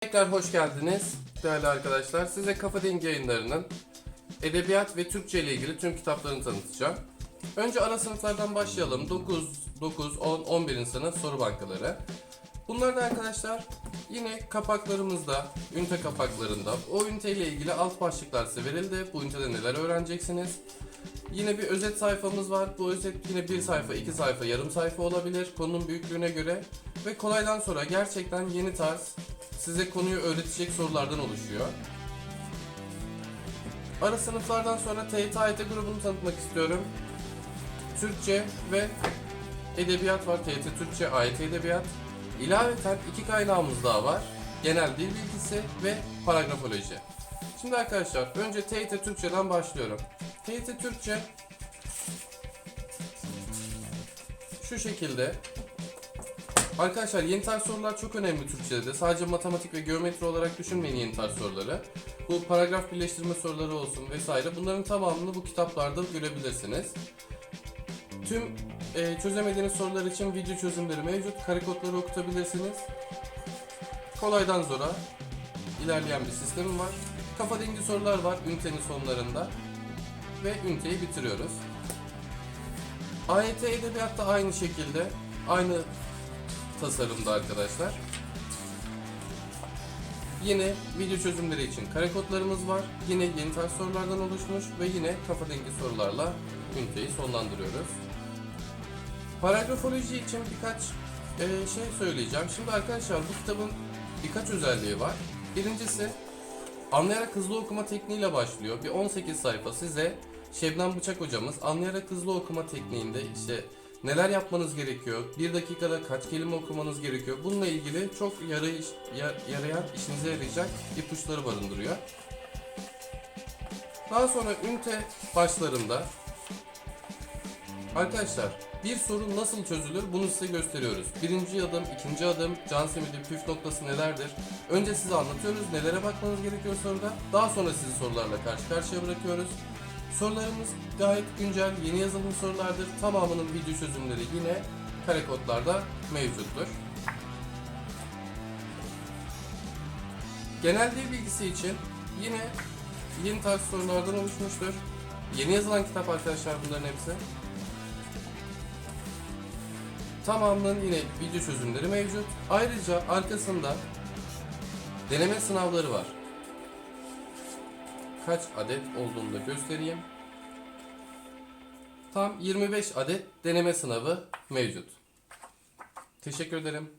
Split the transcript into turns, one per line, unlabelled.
Tekrar hoş geldiniz değerli arkadaşlar. Size Kafa Dengi yayınlarının edebiyat ve Türkçe ile ilgili tüm kitaplarını tanıtacağım. Önce ana sınıflardan başlayalım. 9, 9, 10, 11. sınıf soru bankaları. Bunlar da arkadaşlar yine kapaklarımızda, ünite kapaklarında o ünite ile ilgili alt başlıklar size verildi. Bu ünitede neler öğreneceksiniz? Yine bir özet sayfamız var. Bu özet yine bir sayfa, iki sayfa, yarım sayfa olabilir konunun büyüklüğüne göre. Ve kolaydan sonra gerçekten yeni tarz size konuyu öğretecek sorulardan oluşuyor. Ara sınıflardan sonra TYT grubunu tanıtmak istiyorum. Türkçe ve edebiyat var. TYT Türkçe, AYT edebiyat. İlaveten iki kaynağımız daha var. Genel dil bilgisi ve paragrafoloji. Şimdi arkadaşlar önce TYT Türkçe'den başlıyorum. TYT Türkçe şu şekilde Arkadaşlar yeni tarz sorular çok önemli Türkçe'de de. Sadece matematik ve geometri olarak düşünmeyin yeni tarz soruları. Bu paragraf birleştirme soruları olsun vesaire. Bunların tamamını bu kitaplarda görebilirsiniz. Tüm e, çözemediğiniz sorular için video çözümleri mevcut. Kare kodları okutabilirsiniz. Kolaydan zora ilerleyen bir sistemim var. Kafa dengi sorular var ünitenin sonlarında. Ve üniteyi bitiriyoruz. AYT edebiyatta aynı şekilde aynı tasarımda arkadaşlar. Yine video çözümleri için kare kodlarımız var. Yine yeni tarz sorulardan oluşmuş ve yine kafa dengi sorularla üniteyi sonlandırıyoruz. Paragrafoloji için birkaç e, şey söyleyeceğim. Şimdi arkadaşlar bu kitabın birkaç özelliği var. Birincisi anlayarak hızlı okuma tekniğiyle başlıyor. Bir 18 sayfa size Şebnem Bıçak hocamız anlayarak hızlı okuma tekniğinde işte neler yapmanız gerekiyor, bir dakikada kaç kelime okumanız gerekiyor bununla ilgili çok yarayış, ya- yarayan, işinize yarayacak ipuçları barındırıyor. Daha sonra ünite başlarında arkadaşlar bir soru nasıl çözülür bunu size gösteriyoruz. Birinci adım, ikinci adım, can simidi, püf noktası nelerdir? Önce size anlatıyoruz nelere bakmanız gerekiyor soruda. Daha sonra sizi sorularla karşı karşıya bırakıyoruz. Sorularımız gayet güncel, yeni yazılım sorulardır. Tamamının video çözümleri yine kare kodlarda mevcuttur. Genel dil bilgisi için yine yeni tarz sorulardan oluşmuştur. Yeni yazılan kitap arkadaşlar bunların hepsi. Tamamının yine video çözümleri mevcut. Ayrıca arkasında deneme sınavları var kaç adet olduğunu da göstereyim. Tam 25 adet deneme sınavı mevcut. Teşekkür ederim.